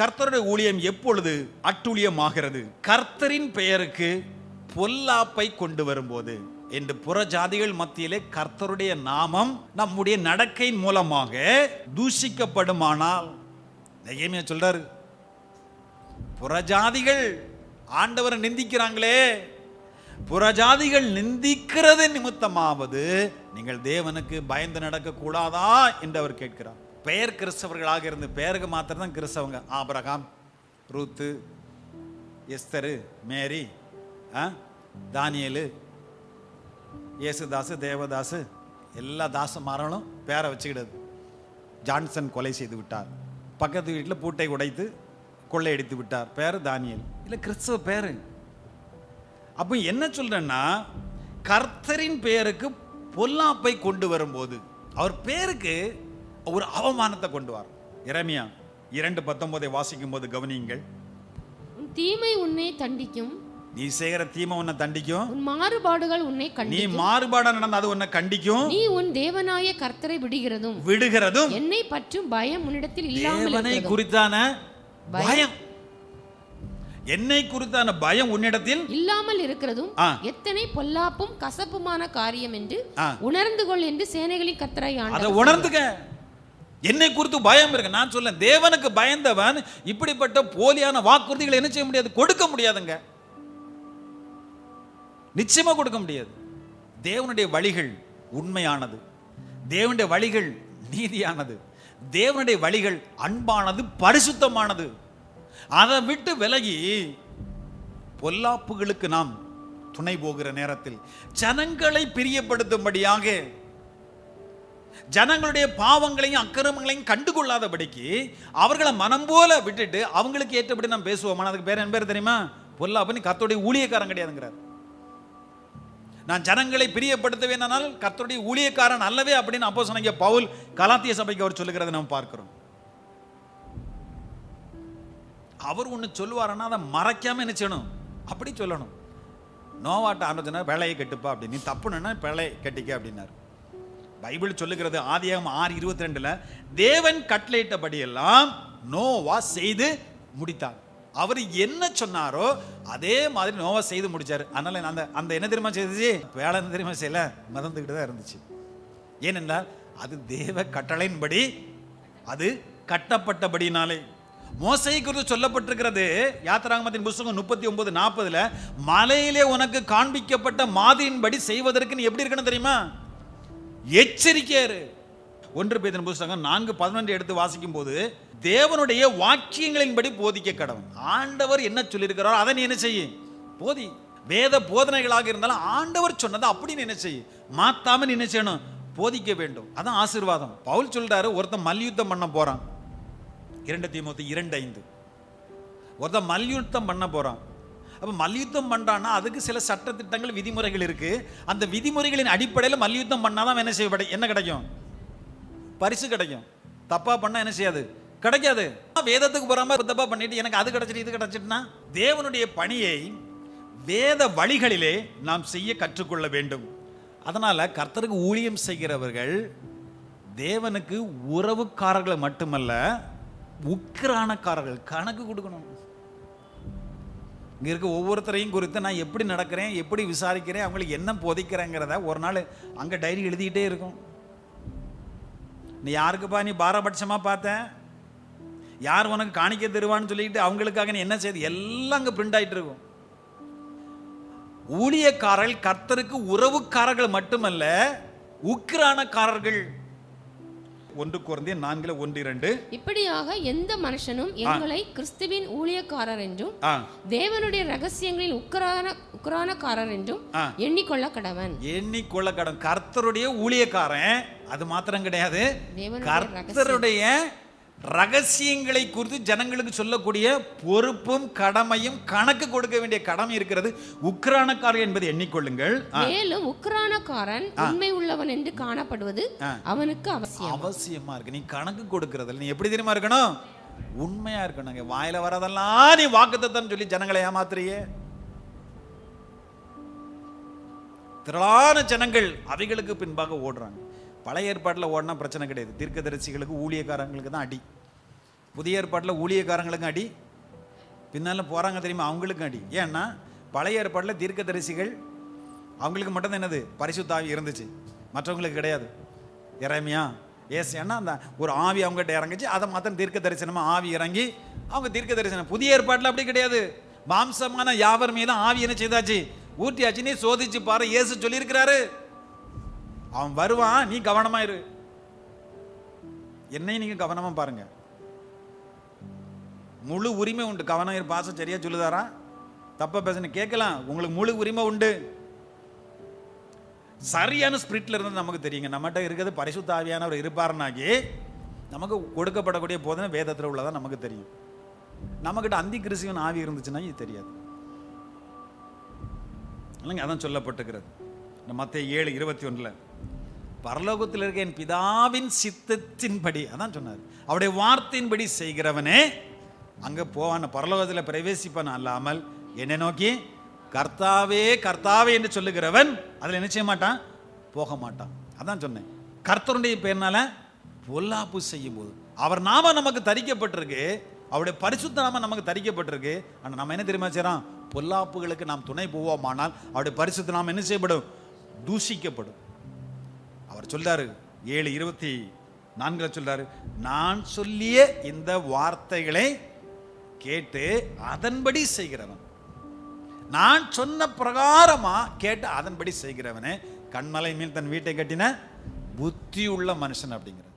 கர்த்தருடைய ஊழியம் எப்பொழுது அட்டுழியமாகிறது? கர்த்தரின் பெயருக்கு பொல்லாப்பை கொண்டு வரும்போது. என்று புற ஜாதிகள் மத்தியிலே கர்த்தருடைய நாமம் நம்முடைய நடக்கையின் மூலமாக தூஷிக்கப்படுமானால் நெகேமியா சொல்றாரு புறஜாதிகள் ஆண்டவரை நிந்திக்கிறாங்களே. புறஜாதிகள் நிந்திக்கிறது நிமித்தமாவது நீங்கள் தேவனுக்கு பயந்து நடக்க கூடாதா என்று அவர் கேட்கிறார். பெயர் கிறிஸ்தவர்களாக இருந்து பெயருக்கு மாத்திரம் தான் கிறிஸ்தவங்க. ஆபிரகாம் ரூத்து எஸ்தரு மேரி ஆ, இயேசுதாசு தேவதாசு எல்லா தாசமாரங்களும் பேரை வச்சுக்கிடுது ஜான்சன் கொலை செய்து விட்டார். பக்கத்து வீட்டில் பூட்டை உடைத்து கொள்ளையடித்து விட்டார். பேர் தானியல். இல்லை கிறிஸ்தவ பேர். அப்போ என்ன சொல்கிறேன்னா கர்த்தரின் பெயருக்கு பொல்லாப்பை கொண்டு வரும்போது அவர் பேருக்கு ஒரு அவமானத்தை கொண்டு வர இறைமையா இரண்டு பத்தொன்பதை வாசிக்கும் போது கவனியுங்கள் தீமை உன்னை தண்டிக்கும். நீ செய்கிற தீமை உன்னை தண்டிக்கும். உன் மாறுபாடுகள் உன்னை நீ மாறுபாடா நடந்த அது உன்னை கண்டிக்கும். நீ உன் தேவனாய கர்த்தரை விடுகிறதும். விடுகிறதும். என்னை பற்றும் பயம் உன்னிடத்தில் இல்லாமல். குறித்தான பயம். என்னை குறித்தான பயம் உன்னிடத்தில் இல்லாமல் இருக்கிறதும். எத்தனை பொல்லாப்பும் கசப்புமான காரியம் என்று. உணர்ந்து கொள் என்று சேனைகளின் கர்த்தராய் அதை ஆண்டவர் உணர்ந்துக்க. என்னை குறித்து பயம் இருக்கு. நான் சொல்ல தேவனுக்கு பயந்தவன் இப்படிப்பட்ட போலியான வாக்குறுதிகளை என்ன செய்ய முடியாது? கொடுக்க முடியாதுங்க. நிச்சயமா கொடுக்க முடியாது. தேவனுடைய வழிகள் உண்மையானது. தேவனுடைய வழிகள் நீதியானது. தேவனுடைய வழிகள் அன்பானது பரிசுத்தமானது. அதை விட்டு விலகி பொல்லாப்புகளுக்கு நாம் துணை போகிற நேரத்தில் ஜனங்களை பிரியப்படுத்தும்படியாக ஜனங்களுடைய பாவங்களையும் அக்கிரமங்களையும் கண்டுகொள்ளாதபடிக்கு அவர்களை மனம் போல விட்டுட்டு அவங்களுக்கு ஏற்றபடி நம்ம பேசுவோம். அதுக்கு பேர் என் பேர் தெரியுமா? பொல்லாப்பனி கத்தோடைய ஊழியக்காரன் கிடையாதுங்கிறார். நான் ஜனங்களை பிரியப்படுத்துவேனால் கத்தோடைய ஊழியக்காரன் அல்லவே அப்படின்னு அப்போ சொன்னீங்க பவுல் கலாத்திய சபைக்கு அவர் சொல்லுகிறத நம்ம பார்க்கிறோம். அவர் ஒன்று சொல்லுவாருன்னா அதை மறைக்காம என்ன செய்யணும்? அப்படி சொல்லணும். நோவாட்ட ஆலோசனை வேலையை கட்டுப்பா அப்படின்னு நீ தப்புனா வேலை கட்டிக்க அப்படின்னாரு. பைபிள் சொல்லுகிறது ஆதியாகம் ஆறு இருபத்தி ரெண்டுல தேவன் கட்டளையிட்டபடியெல்லாம் நோவா செய்து முடித்தார். அவர் என்ன சொன்னாரோ அதே மாதிரி நோவா செய்து முடிச்சாரு. அதனால அந்த அந்த என்ன தெரியுமா செய்துச்சு? வேலை என்ன தெரியுமா செய்யல? மறந்துக்கிட்டு தான் இருந்துச்சு. ஏனென்றால் அது தேவ கட்டளையின்படி அது கட்டப்பட்டபடினாலே மோசை குறித்து சொல்லப்பட்டிருக்கிறது யாத்திராகமத்தின் புஸ்தகம் முப்பத்தி ஒன்பது நாற்பதுல மலையிலே உனக்கு காண்பிக்கப்பட்ட மாதிரியின்படி செய்வதற்கு நீ எப்படி இருக்கணும் தெரியுமா? எச்சரிக்கையாரு. ஒன்று பேதின் புஸ்தகம் நான்கு பதினொன்று எடுத்து வாசிக்கும் போது தேவனுடைய வாக்கியங்களின்படி போதிக்க கடவன் ஆண்டவர் என்ன சொல்லியிருக்கிறாரோ அதை நீ என்ன செய்யும் போதி. வேத போதனைகளாக இருந்தாலும் ஆண்டவர் சொன்னதை அப்படி நீ என்ன செய்யும் மாத்தாம நீ என்ன செய்யணும்? போதிக்க வேண்டும். அதான் ஆசீர்வாதம். பவுல் சொல்றாரு ஒருத்தன் மல்யுத்தம் பண்ண போறான். இரண்டு தீமோத்தி இரண்டு ஐந்து. ஒருத்தன் மல்யுத்தம் பண்ண போறான். அப்போ மல்யுத்தம் பண்ணுறான்னா அதுக்கு சில சட்டத்திட்டங்கள் விதிமுறைகள் இருக்குது அந்த விதிமுறைகளின் அடிப்படையில் மல்யுத்தம் பண்ணால் தான் என்ன செய்ய என்ன கிடைக்கும்? பரிசு கிடைக்கும். தப்பாக பண்ணால் என்ன செய்யாது? கிடைக்காது. வேதத்துக்கு போறாம தப்பாக பண்ணிட்டு எனக்கு அது கிடச்சிட்டு இது கிடச்சிட்டுனா தேவனுடைய பணியை வேத வழிகளிலே நாம் செய்ய கற்றுக்கொள்ள வேண்டும். அதனால் கர்த்தருக்கு ஊழியம் செய்கிறவர்கள் தேவனுக்கு உறவுக்காரர்களை மட்டுமல்ல உக்கிரானக்காரர்கள் கணக்கு கொடுக்கணும். இங்க இருக்க ஒவ்வொருத்தரையும் குறித்து நான் எப்படி நடக்கிறேன் எப்படி விசாரிக்கிறேன் அவங்களுக்கு என்ன போதிக்கிறேங்கிறத ஒரு நாள் அங்க டைரி எழுதிக்கிட்டே இருக்கும். நீ யாருக்குப்பா நீ பாரபட்சமா பார்த்தேன் யார் உனக்கு காணிக்க தருவான்னு சொல்லிட்டு அவங்களுக்காக நீ என்ன செய்து? எல்லாம் அங்கே பிரிண்ட் ஆகிட்டு இருக்கும். ஊழியக்காரர்கள் கர்த்தருக்கு உறவுக்காரர்கள் மட்டுமல்ல உக்கிரானக்காரர்கள் ஒன்று குறைந்தே நான்குல ஒன்று இரண்டு. இப்படியாக எந்த மனுஷனும் எங்களை கிறிஸ்துவின் ஊழியக்காரர் என்றும் தேவனுடைய ரகசியங்களில் உக்கரான உக்கரானக்காரர் என்றும். எண்ணிக்கொள்ள கடவன் எண்ணிக்கொள்ள கடன் கர்த்தருடைய ஊழியக்காரன் அது மாத்திரம் கிடையாது. கர்த்தருடைய ரகசியங்களை குறித்து ஜனங்களுக்கு சொல்லக்கூடிய பொறுப்பும் கடமையும் கணக்கு கொடுக்க வேண்டிய கடமை இருக்கிறது. உக்ரானக்காரர் என்பதை எண்ணிக்கொள்ளுங்கள். மேலும் உக்கரானக்காரன் உண்மை உள்ளவன் என்று காணப்படுவது. அவனுக்கு அவசியம். அவசியமா இருக்கு. நீ கணக்கு கொடுக்கறதுல நீ எப்படி தெரியுமா இருக்கணும்? உண்மையா இருக்கணுங்க வாயில வரதெல்லாம் நீ வாக்குத்தத்தம் சொல்லி ஜனங்களை ஏமாத்துறியே. திரளான ஜனங்கள் அவைகளுக்கு பின்பாக ஓடுறாங்க. பழைய ஏற்பாட்டில் ஓடினா பிரச்சனை கிடையாது. தீர்க்கதரிசிகளுக்கு ஊழியக்காரங்களுக்கு தான் அடி. புதிய ஏற்பாட்டில் ஊழியக்காரங்களுக்கும் அடி. பின்னால் போகிறாங்க தெரியுமா? அவங்களுக்கும் அடி. ஏன்னா பழைய ஏற்பாட்டில் தீர்க்கதரிசிகள் அவங்களுக்கு மட்டும்தான் என்னது? பரிசுத்தாவி இருந்துச்சு. மற்றவங்களுக்கு கிடையாது. இறைமையா ஏஸ் ஏன்னா அந்த ஒரு ஆவி அவங்ககிட்ட இறங்குச்சு. அதை மாத்திரம் தீர்க்க தரிசனமாக ஆவி இறங்கி அவங்க தீர்க்க தரிசனம் புதிய ஏற்பாட்டில் அப்படி கிடையாது. மாம்சமான யாவர் மீதும் ஆவி என்ன செய்தாச்சு? ஊட்டியாச்சு. நீ சோதிச்சு பாரு. இயேசு சொல்லியிருக்கிறாரு. அவன் வருவான் நீ கவனமா இரு. என்னையும் நீங்க கவனமா பாருங்க. முழு உரிமை உண்டு. கவனம் இரு பாசம் சரியா சொல்லுதாரா? தப்பா பேசுன கேட்கலாம். உங்களுக்கு முழு உரிமை உண்டு. சரியான ஸ்பிரிட்ல இருந்து நமக்கு தெரியுங்க. நம்மகிட்ட இருக்கிறது பரிசுத்த ஆவியானவர் இருப்பாருனாக்கி நமக்கு கொடுக்கப்படக்கூடிய போதனை வேதத்தில் உள்ளதா நமக்கு தெரியும். நம்மகிட்ட அந்தி கிறிஸ்துவன் ஆவி இருந்துச்சுன்னா இது தெரியாது. இல்லைங்க அதான் சொல்லப்பட்டுக்கிறது இந்த மத்திய ஏழு இருபத்தி ஒன்றில் பரலோகத்தில் இருக்க என் பிதாவின் சித்தத்தின்படி அதான் சொன்னார் அவருடைய வார்த்தையின்படி செய்கிறவனே அங்கே போவான் பரலோகத்தில் பிரவேசிப்பான் அல்லாமல் என்னை நோக்கி கர்த்தாவே கர்த்தாவே என்று சொல்லுகிறவன் அதில் என்ன செய்ய மாட்டான்? போக மாட்டான். அதான் சொன்னேன். கர்த்தருடைய பேர்னால பொல்லாப்பு செய்யும் போது அவர் நாம நமக்கு தரிக்கப்பட்டிருக்கு அவருடைய பரிசுத்த நாம நமக்கு தரிக்கப்பட்டிருக்கு ஆனால் நம்ம என்ன தெரியுமா செய்கிறோம் பொல்லாப்புகளுக்கு நாம் துணை போவோமானால் அவருடைய பரிசுத்த நாம் என்ன செய்யப்படும்? தூஷிக்கப்படும். அவர் சொல்றாரு ஏழு இருபத்தி நான்கில் சொல்றாரு நான் சொல்லிய இந்த வார்த்தைகளை கேட்டு அதன்படி செய்கிறவன். நான் சொன்ன பிரகாரமா கேட்டு அதன்படி செய்கிறவனே. கண்மலை மேல் தன் வீட்டை கட்டின புத்தி உள்ள மனுஷன் அப்படிங்கிற